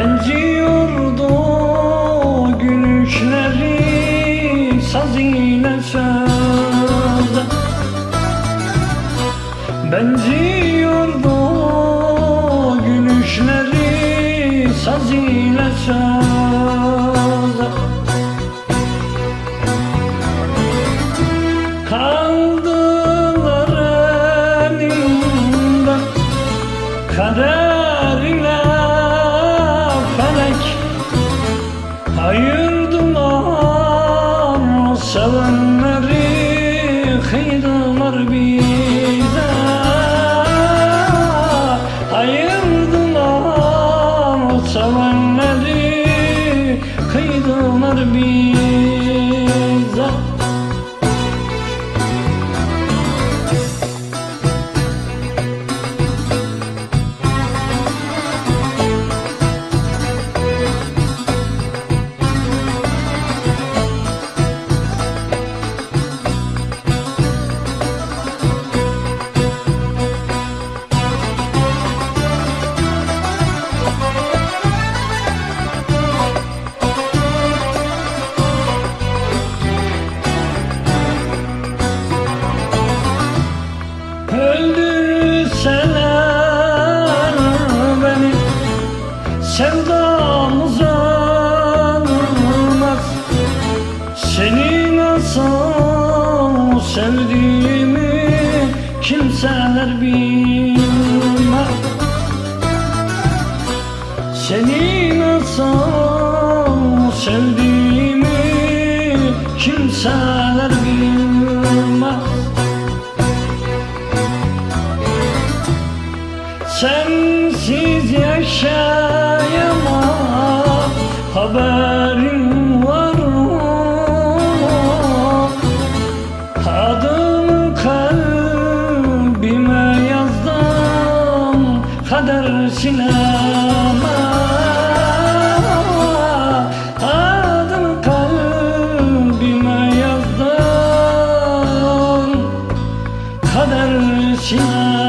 Benziyordu gülüşleri Saz ile söze Benziyordu sevenleri Kıydılar bize. Ayırdılar sevenleri Kıydılar bize Sevdamız ölmez Seni nasıl sevdiğimi Kimseler bilmez. Seni nasıl sevdiğimi Kimseler bilmez. Sensiz yaşayamam kalbime yazdım Kader silemem